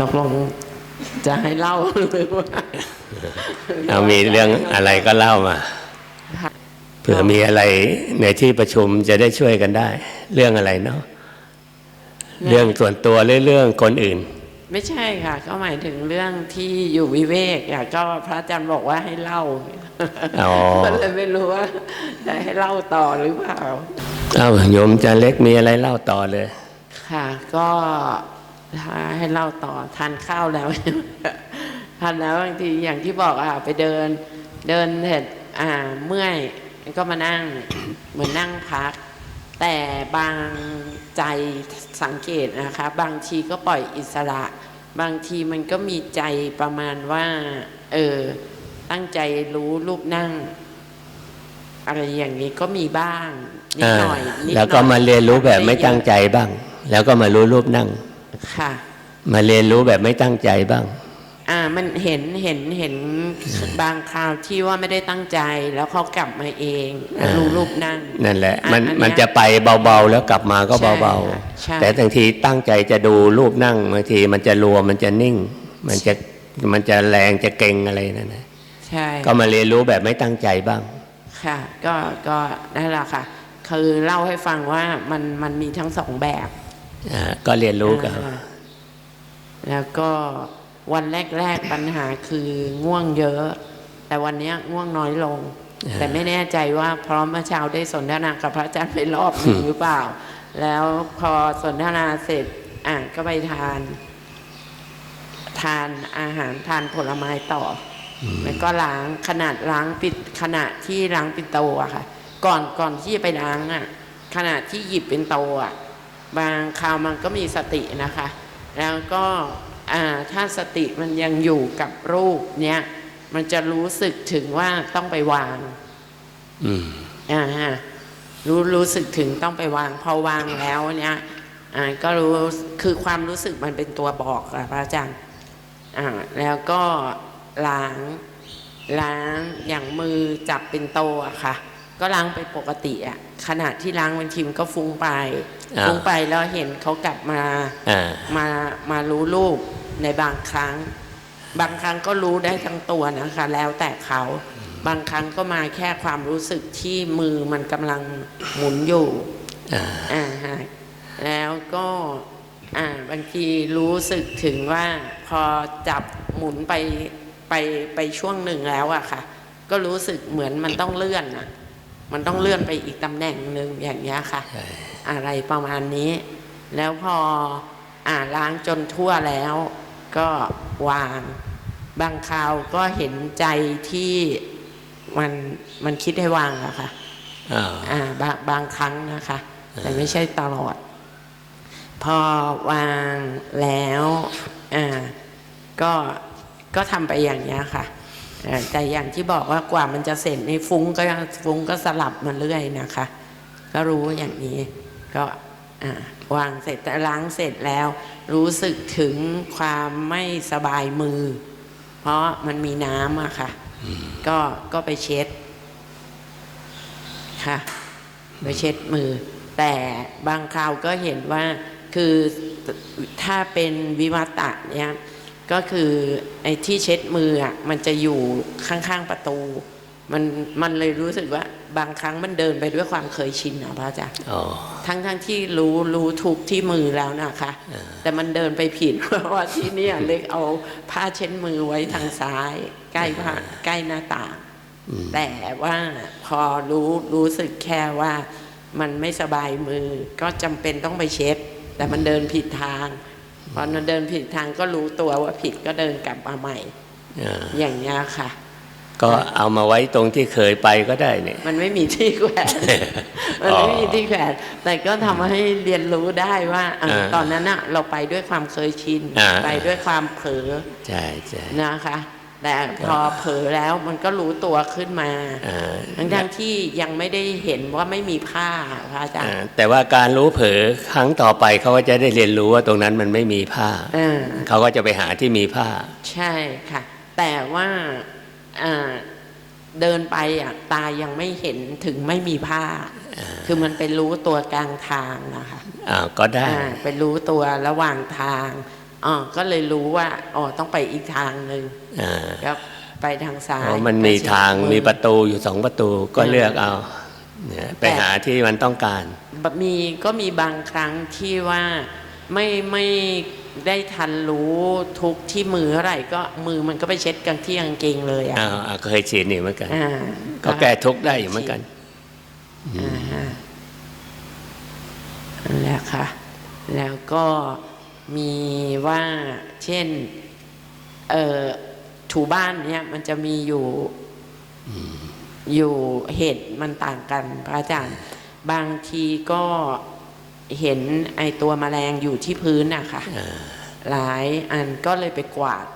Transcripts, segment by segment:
ตกลงจะให้เล่าหรือว่าเอามีเรื่องอะไรก็เล่ามาค่ะเผื่อมีอะไรในที่ประชุมจะได้ช่วยกันได้ เรื่องอะไรเนาะเรื่องส่วนตัวหรือเรื่องคนอื่น ไม่ใช่ค่ะ ก็หมายถึงเรื่องที่อยู่วิเวกอะก็พระอาจารย์บอกว่าให้เล่าอ๋อก็เลยไม่รู้ว่าจะให้เล่าต่อหรือเปล่าเอาโยมจะเล็กมีอะไรเล่าต่อเลย ค่ะ ก็ถ้า ให้เล่าต่อทานข้าวแล้วทานแล้วบางทีอย่างที่บอกอะไปเดิน เดินเสร็จอ่าเมื่อยก็มานั่งเหมือนนั่งพัก แต่บางใจสังเกตนะคะ บางทีก็ปล่อยอิสระ บางทีมันก็มีใจประมาณว่า เออ ตั้งใจรู้รูปนั่ง อะไรอย่างนี้ก็มีบ้างนิดหน่อยแล้วก็มาเรียนรู้แบบไม่ตั้งใจบ้าง แล้วก็มารู้รูปนั่ง ค่ะ มาเรียนรู้แบบไม่ตั้งใจบ้าง อ่ามันเห็นเห็นเห็นบางคราวที่ว่าไม่ได้ตั้งใจแล้วเขากลับมาเองแล้วรู้รูปนั่งนั่นแหละอะมันอันเนี้ยมันจะไปเบาๆแล้วกลับมาก็ใช่เบาค่ะใช่ๆแต่บางทีตั้งใจจะดูรูปนั่งบางทีมันจะรัวมันจะนิ่ง มันจะมันจะแรงจะเก่งอะไรนั่นนะใช่ก็มาเรียนรู้แบบไม่ตั้งใจบ้าง ค่ะ ก็ก็นั่นแหละค่ะ คือเล่าให้ฟังว่ามันมันมีทั้งสองแบบอ่า ก็เรียนรู้กันอ่าแล้วก็วันแรก ๆปัญหาคือง่วงเยอะ แต่วันเนี้ยง่วงน้อยลง แต่ไม่แน่ใจว่าเพราะเมื่อเช้าได้สนทนากับพระอาจารย์ไปรอบหนึ่งหรือเปล่า แล้วพอสนทนาเสร็จอะก็ไปทาน ทานอาหารทานผลไม้ต่ออแล้วก็ล้างขนาดล้างปิดขณะที่ล้างปินโตอะค่ะ ก่อนก่อนที่จะไปล้างอะขณะที่หยิบเป็นโตอะ บางคราวมันก็มีสตินะคะ แล้วก็อ่าถ้าสติมันยังอยู่กับรูปเนี้ยมันจะรู้สึกถึงว่าต้องไปวาง อืมอ่าฮะรู้รู้สึกถึงต้องไปวาง พอวางแล้วเนี่ยอ่าก็รู้คือความรู้สึกมันเป็นตัวบอกอะพระอาจารย์อ่าแล้วก็ล้างล้างอย่างมือจับเป็นโตอะค่ะ ก็ล้างไปปกติอะขณะที่ล้างบางทีมันก็ฟุ้งไปอ่าฟุ้งไปแล้วเห็นเขากลับมาอ่ามามารู้รูปในบางครั้ง บางครั้งก็รู้ได้ทั้งตัวนะคะ แล้วแต่เขาบางครั้งก็มาแค่ความรู้สึกที่มือมันกำลังหมุนอยู่อ่าอ่าฮะแล้วก็อ่าบางทีรู้สึกถึงว่าพอจับหมุนไปไปไปช่วงหนึ่งแล้วอะค่ะ ก็รู้สึกเหมือนมันต้องเลื่อนอะ มันต้องเลื่อนไปอีกตำแหน่งหนึ่งอย่างเงี้ยค่ะใช่อะไรประมาณนี้ แล้วพออ่าล้างจนทั่วแล้ว ก็วางบางคราวก็เห็นใจที่มันมันคิดให้วางอะค่ะอ่าอ่าบางบางครั้งนะคะ แต่ไม่ใช่ตลอด พอวางแล้วอ่าก็ก็ทำไปอย่างนี้ยค่ะเอ่อ แต่อย่างที่บอกว่ากว่ามันจะเสร็จในฟุ้งก็ฟุ้งก็สลับมาเรื่อยนะคะ ก็รู้อย่างนี้ก็อ่าวางเสร็จแต่ล้างเสร็จแล้ว รู้สึกถึงความไม่สบายมือ เพราะมันมีน้ำอะค่ะ ก็ก็ไปเช็ดค่ะไปเช็ดมือ แต่บางคราวก็เห็นว่าคือถ้าเป็นวิวัตะเนี่ย ก็คือไอ้ที่เช็ดมืออะมันจะอยู่ข้างๆประตู มันมันเลยรู้สึกว่าบางครั้งมันเดินไปด้วยความเคยชินนะพระอาจารย์อ๋อทั้งทั้งที่รู้รู้ถูกที่มือแล้วนะคะ แต่มันเดินไปผิดเพราะว่าที่เนี่ยเล็กเอาผ้าเช็ดมือไว้ทางซ้าย ใกล้ผ้าใกล้หน้าต่างแต่ว่าพอรู้รู้สึกแค่ว่ามันไม่สบายมือ ก็จำเป็นต้องไปเช็ดแต่มันเดินผิดทาง พอมันเดินผิดทางก็รู้ตัวว่าผิดก็เดินกลับมาใหม่อ่าอย่างนี้ยค่ะ ก็เอามาไว้ตรงที่เคยไปก็ได้เนี่ย มันไม่มีที่แขวนมันไม่มีที่แขวนแต่ก็ทำให้เรียนรู้ได้ว่าอะอ่าตอนนั้นอะเราไปด้วยความเคยชินอ่าไปด้วยความเผลอใช่ใช่นะคะ แต่พอเผลอแล้วมันก็รู้ตัวขึ้นมาอ่าทั้งทั้งๆที่ยังไม่ได้เห็นว่าไม่มีผ้าพระอาจารอ่าย์แต่ว่าการรู้เผลอครั้งต่อไปเขาก็จะได้เรียนรู้ว่าตรงนั้นมันไม่มีผ้าอ่าเขาก็จะไปหาที่มีผ้า ใช่ค่ะ แต่ว่าอ่าเดินไปอะตายังไม่เห็นถึงไม่มีผ้า คือมันเป็นรู้ตัวกลางทางนะคะอ่าก็ได้อ่าไปรู้ตัวระหว่างทาง อ๋อก็เลยรู้ว่าอ๋อต้องไปอีกทางหนึ่งอ่าก็ไปทางซ้ายเพราะมันมีทางไปเชียมีมือประตูอยู่สองประตูก็เลือกเอาเนี่ยไปแต่หาที่มันต้องการแบบมีก็มีบางครั้งที่ว่าไม่ไม่ได้ทันรู้ทุกที่มือเท่าไหร่ก็มือมันก็ไปเช็ดกางที่กางเกงเลยอะอ่าอ่าเคยฉีดนี่เหมือนกันอ่าก็แก้ทุกข์ได้อยู่เหมือนกันอ่าฮะนั่นแหละค่ะ แล้วก็ มีว่าเช่นเอ่อถูบ้านเนี่ยมันจะมีอยู่อยู่เหตุมันต่างกันพระอาจารย์ บางทีก็เห็นไอตัวแมลงอยู่ที่พื้นอะค่ะหลายอันก็เลยไปกวาด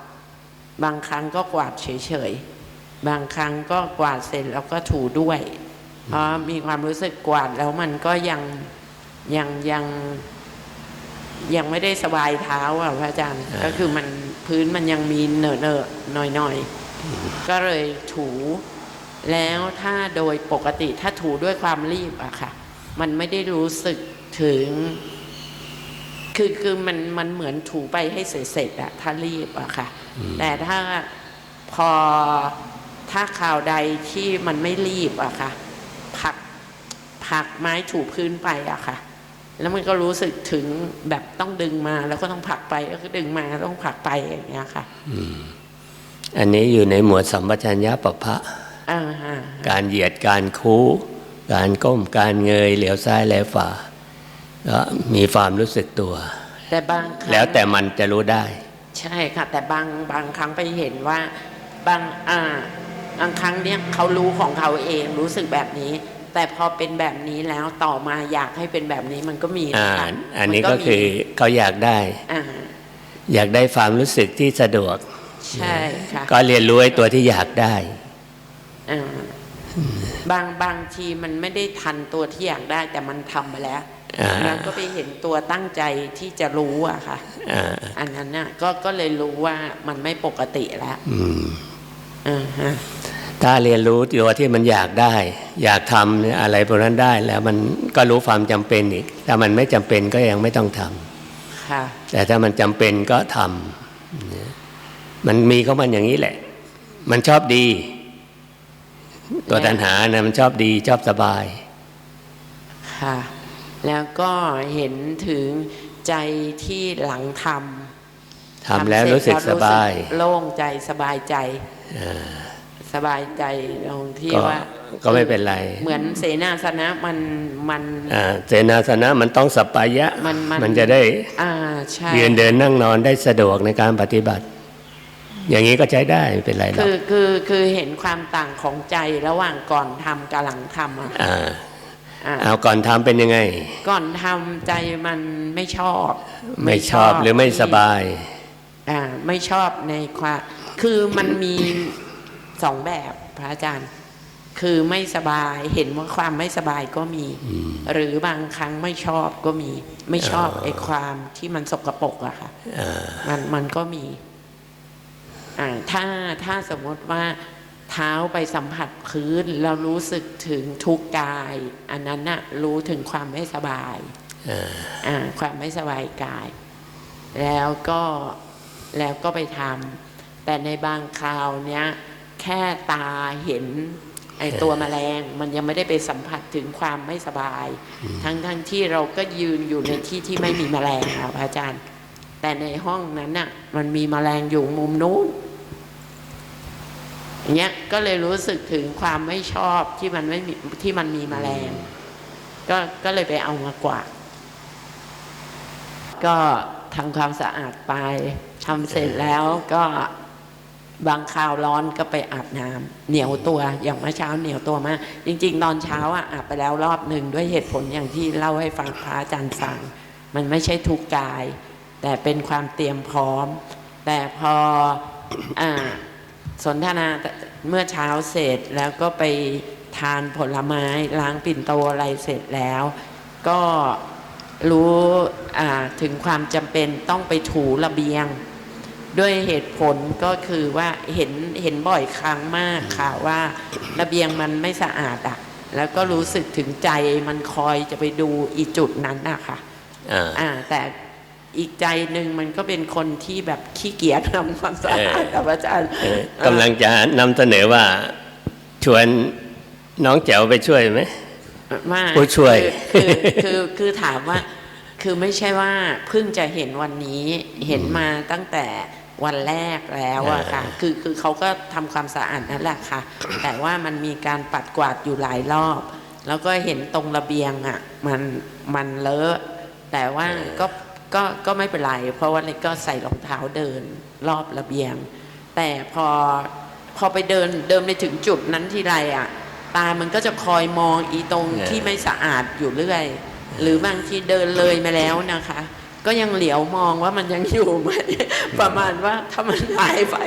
บางครั้งก็กวาดเฉยๆ บางครั้งก็กวาดเสร็จแล้วก็ถูด้วยเพราะมีความรู้สึกกวาดแล้วมันก็ยังยังยัง ยังไม่ได้สบายเท้าอะพระอาจารย์อ่าก็คือมันพื้นมันยังมีเหนอะเนอะหน่อยหน่อยๆก็เลยถูแล้วถ้าโดยปกติถ้าถูด้วยความรีบอะค่ะ มันไม่ได้รู้สึกถึง คือคือมันมันเหมือนถูไปให้เสร็จๆอะถ้ารีบอะค่ะ แต่ถ้าพอถ้าข่าวใดที่มันไม่รีบอะค่ะผลักผลักไม้ถูพื้นไปอะค่ะ แล้วมันก็รู้สึกถึงแบบต้องดึงมา แล้วก็ต้องผลักไปแล้วก็ดึงมาแล้วต้องผลักไปอย่างเงี้ยค่ะอันนี้อยู่ในหมวดสัมปชัญญะปภะอ่าฮะการเหยียดการคู้ การก้มการเงยเหลียวซ้ายแลฝาก็มีความรู้สึกตัว แต่บางครั้งแล้วแต่มันจะรู้ได้ ใช่ค่ะ แต่บางบางครั้งไปเห็นว่าบางอ่าบางครั้งเนี่ยเขารู้ของเขาเองรู้สึกแบบนี้ แต่พอเป็นแบบนี้แล้วต่อมาอยากให้เป็นแบบนี้มันก็มีอ่านะคะอันนี้มัก็คือเขาอยากได้อ่าอยากได้ความรู้สึกที่สะดวก ใช่ค่ะก็เรียนรู้ไอ้ตัวที่อยากได้อ่าบางบางทีมันไม่ได้ทันตัวที่อยากได้ แต่มันทำไปแล้วอ่าแล้วก็ไปเห็นตัวตั้งใจที่จะรู้อะค่ะอ่าอันนั้นน่ะก็ก็เลยรู้ว่ามันไม่ปกติแล้วอืมอ่าฮะ ถ้าเรียนรู้ตัวที่มันอยากได้ อยากทำเนี่ยอะไรพวกนั้นได้แล้วมันก็รู้ความจำเป็นอีกถ้ามันไม่จำเป็นก็ยังไม่ต้องทำค่ะแต่ถ้ามันจำเป็นก็ทำเนี่ยมันมีของมันอย่างนี้แหละ มันชอบดี ตัวตัณหานะมันชอบดีชอบสบาย ค่ะ แล้วก็เห็นถึงใจที่หลังทำทำแล้วเสรู้สึกแล้สวบาย โล่งใจสบายใจ สบายใจตรงที่ก็ว่า ก็ไม่เป็นไร เหมือนเสนาสนะมันมันอ่าเสนาสนะมันต้องสัปปายะมันมันมันจะได้อ่าใช่ยืนเดินนั่งนอนได้สะดวกในการปฏิบัติ อย่างนี้ก็ใช้ได้ไม่เป็นไรหรอกคือคือคือเห็นความต่างของใจระหว่างก่อนทำกับหลังทำอะอ่าอ่าเอาก่อนทำเป็นยังไง ก่อนทำใจมันไม่ชอบ ไม่ชอบหรือไม่สบาย อ่าไม่ชอบในความคือมันมี สองแบบพระอาจารย์ คือไม่สบายเห็นว่าความไม่สบายก็มี หรือบางครั้งไม่ชอบก็มี ไม่ชอบอ๋อไอ้ความที่มันสกปรกอะค่ะอ่ามันมันก็มีอ่าถ้าถ้าสมมติว่าเท้าไปสัมผัสพื้นแล้วรู้สึกถึงทุกข์กาย อันนั้นน่ะรู้ถึงความไม่สบายอ่าอ่าความไม่สบายกาย แล้วก็แล้วก็ไปทำแต่ในบางคราวเนี้ย แค่ตาเห็นไอตัวแมลงมันยังไม่ได้ไปสัมผัสถึงความไม่สบาย ทั้งทั้งที่เราก็ยืนอยู่ในที่ที่ไม่มีแมลงค่ะพระอาจารย์ แต่ในห้องนั้นน่ะ มันมีแมลงอยู่มุมนู้นอย่างเงี้ยก็เลยรู้สึกถึงความไม่ชอบที่มันไม่มีที่มันมีแมลง ก็ก็เลยไปเอามากวาดก็ทำความสะอาดไปทำเสร็จแล้วก็ บางคราวร้อนก็ไปอาบน้ำเหนียวตัวอย่างเมื่อเช้าเหนียวตัวมาก จริง ๆ ตอนเช้าอะอาบไปแล้วรอบหนึ่งด้วยเหตุผลอย่างที่เล่าให้ฟังพระอาจารย์ฟัง มันไม่ใช่ทุกกาย แต่เป็นความเตรียมพร้อม แต่พออ่าสนทนาเมื่อเช้าเสร็จแล้วก็ไปทานผลไม้ล้างปิ่นโตอะไรเสร็จแล้ว ก็รู้ถึงความจำเป็นต้องไปถูระเบียง ด้วยเหตุผลก็คือว่าเห็นเห็นบ่อยครั้งมากค่ะว่าระเบียงมันไม่สะอาดอะแล้วก็รู้สึกถึงใจมันคอยจะไปดูอีจุดนั้นอะค่ะอ่าอ่าแต่อีกใจหนึ่งมันก็เป็นคนที่แบบขี้เกียจทำความสะอาดกับอาจารย์เออกำลังจะนำเสนอว่าชวนน้องแจ๋วไปช่วยไหมมากผู้ช่วยคือคือคือคือถามว่าคือไม่ใช่ว่าเพิ่งจะเห็นวันนี้เห็นมาตั้งแต่ วันแรกแล้วอะค่ะ คือคือเขาก็ทำความสะอาดนั่นแหละค่ะ แต่ว่ามันมีการปัดกวาดอยู่หลายรอบ แล้วก็เห็นตรงระเบียงอะมันมันเลอะ แต่ว่าก็ก็ก็ไม่เป็นไร เพราะว่าเล็กก็ใส่รองเท้าเดินรอบระเบียง แต่พอพอไปเดินเดินไปถึงจุดนั้นทีไรอะตามันก็จะคอยมองอีตรงเนี่ยที่ไม่สะอาดอยู่เรื่อย หรือบางทีเดินเลยมาแล้วนะคะ ก็ยังเหลียวมองว่ามันยังอยู่ไหมประมาณว่าถ้ามันหายไป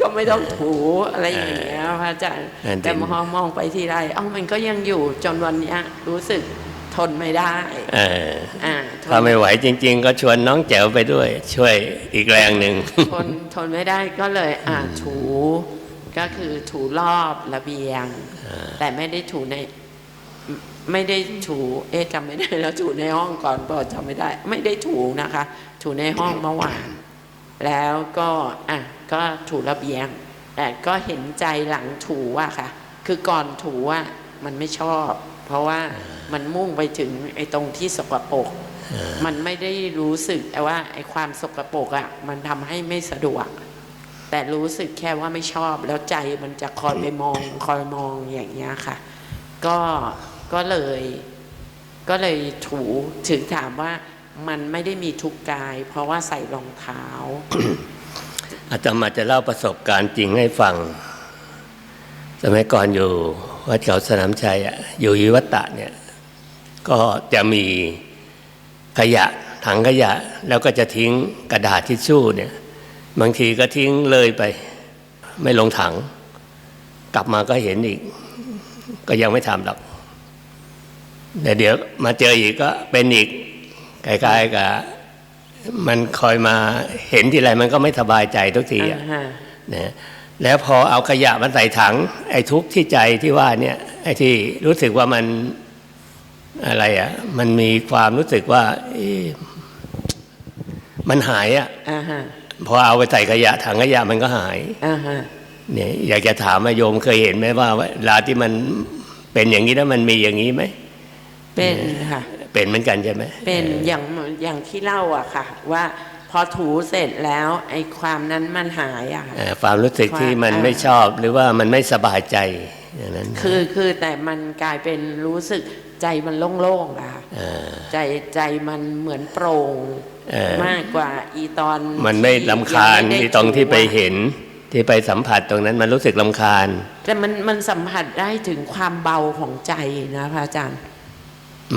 ก็ไม่ต้องถูอะไรอย่างเงี้ยพระอาจารย์นั่นดิแต่พอมองไปทีไรเอ้ามันก็ยังอยู่จนวันเนี้ยรู้สึกทนไม่ได้เอออ่าทนถ้าไม่ไหวจริง ๆ ก็ชวนน้องแจ๋วไปด้วย ช่วยอีกแรงหนึ่งทนทนไม่ได้ก็เลย อ่าถูก็คือถูรอบระเบียง แต่ไม่ได้ถูใน ไม่ได้ถูเอ๊ะจำไม่ได้แล้วถูในห้องก่อนเปล่าจำไม่ได้ ไม่ได้ถูนะคะ ถูในห้องเมื่อวาน แล้วก็อะก็ถูระเบียงแต่ก็เห็นใจหลังถูอะค่ะ คือก่อนถูอะมันไม่ชอบ เพราะว่ามันมุ่งไปถึงไอ้ตรงที่สกปรกมันไม่ได้รู้สึกแต่ว่าไอ้ความสกปรกอะมันทำให้ไม่สะดวก แต่รู้สึกแค่ว่าไม่ชอบ แล้วใจมันจะคอยไปมองคอยมองอย่างเงี้ยค่ะ ก็ ก็เลย ก็เลยถูถึงถามว่ามันไม่ได้มีทุกกาย เพราะว่าใส่รองเท้าอาตมาจะเล่าประสบการณ์จริงให้ฟัง สมัยก่อนอยู่วัดเขาสนามชัยอยู่ยิวัตตะเนี่ย ก็จะมีขยะถังขยะ แล้วก็จะทิ้งกระดาษทิชชู่เนี่ย บางทีก็ทิ้งเลยไป ไม่ลงถัง กลับมาก็เห็นอีก ก็ยังไม่ทำหรอก แต่เดี๋ยวมาเจออีกก็เป็นอีกคล้ายๆกับมันคอยมาเห็นทีไรมันก็ไม่สบายใจทุกทีอะอ่าฮะนะแล้วพอเอาขยะมันใส่ถัง ไอ้ทุกข์ที่ใจที่ว่าเนี่ยไอ้ที่รู้สึกว่ามันอะไรอะ มันมีความรู้สึกว่าเอ๊ะมันหายอะอ่าฮะพอเอาไปใส่ขยะถังขยะมันก็หายอ่าฮะเนี่ยอยากจะถามว่าโยมเคยเห็นไหมว่าเวลาที่มันเป็นอย่างนี้แล้วมันมีอย่างนี้ไหม เป็นค่ะ เป็นเหมือนกันใช่ไหมเป็นอย่างอย่างที่เล่าอะค่ะ ว่าพอถูเสร็จแล้วไอ้ความนั้นมันหายอะค่ะเอ่อความรู้สึกที่มันอ่าไม่ชอบหรือว่ามันไม่สบายใจอย่างนั้นคือคือแต่มันกลายเป็นรู้สึกใจมันโล่งๆอะค่ะเออใจใจมันเหมือนโปร่งเออมากกว่าอีตอน มันไม่ที่ลำคาญยังม่ด้ที่ตรงที่ไปถูอะเห็นที่ไปสัมผัสตรงนั้นมันรู้สึกลำคาญ แต่มันมันสัมผัสได้ถึงความเบาของใจนะพระอาจารย์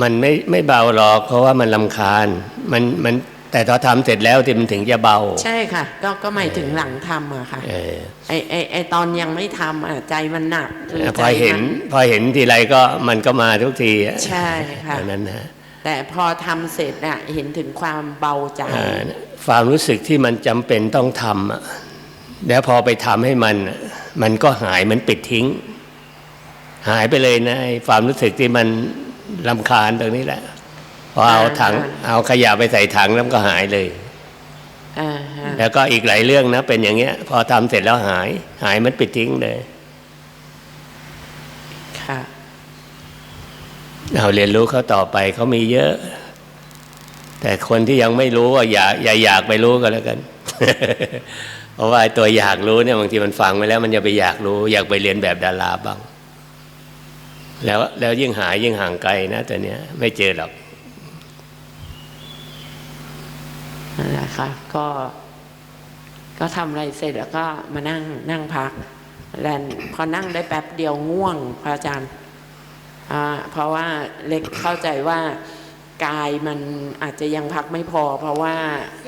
มันไม่ไม่เบาหรอก เพราะว่ามันลำคาญ มันมันแต่พอทำเสร็จแล้วที่มันถึงจะเบา ใช่ค่ะ ก็ก็หมายถึงหลังทำอะค่ะเออไอไอไอตอนยังไม่ทำอะใจมันหนักคือพใจอเห็น มัพอเห็นทีไรก็มันก็มาทุกทีอะใช่ค่ะอันนั้นนะแต่พอทำเสร็จอะเห็นถึงความเบาใจเออความรู้สึกที่มันจำเป็นต้องทำอะแล้วพอไปทำให้มันอะมันก็หายมันปิดทิ้ง หายไปเลยนะไอ้ความรู้สึกที่มัน ลำคาญตรงนี้แหละพอเอาถัง เอาขยะไปใส่ถังแล้วมันก็หายเลยอ่าฮะแล้วก็อีกหลายเรื่องนะ เป็นอย่างเงี้ย พอทำเสร็จแล้วหาย หายมันปิดทิ้งเลย ค่ะเอาเรียนรู้เขาต่อไปเขามีเยอะ แต่คนที่ยังไม่รู้ว่าอย่าอย่าอยากไปรู้ก็แล้วกัน เพราะว่าไอ้ตัวอยากรู้เนี่ยบางทีมันฟังไปแล้ว มันจะไปอยากรู้ อยากไปเรียนแบบดาราบ้าง แล้วแล้วยิ่งหายยิ่งห่างไกลนะแต่เนี้ยไม่เจอหรอกนั่นแหละค่ะก็ ก็ทำอะไรเสร็จแล้วก็มานั่งนั่งพัก แล้วพอนั่งได้แป๊บเดียวง่วงพระอาจารย์อ่าเพราะว่าเล็กเข้าใจว่ากายมันอาจจะยังพักไม่พอ เพราะว่า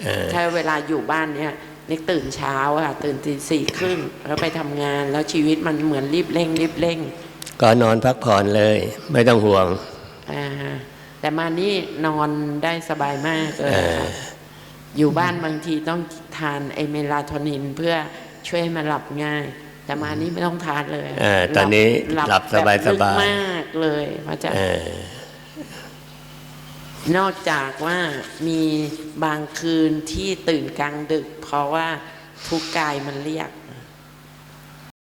เออถ้าเวลาอยู่บ้านเนี่ยเล็กตื่นเช้าอะค่ะตื่นตีสี่ครึ่งแล้วไปทำงาน แล้วชีวิตมันเหมือนรีบเร่งรีบเร่ง ก็นอนพักผ่อนเลย ไม่ต้องห่วงอ่าฮะแต่มานี่นอนได้สบายมากเลยเออค่ะอยู่บ้านบางทีต้องทานไอเมลาโทนินเพื่อช่วยให้มันหลับง่าย แต่มานี่ไม่ต้องทานเลยเออตอนนี้หลับสบายแบบลึกสบายมากเลยพระอาจารเอย์อนอกจากว่ามีบางคืนที่ตื่นกลางดึก เพราะว่าทุกข์กายมันเรียก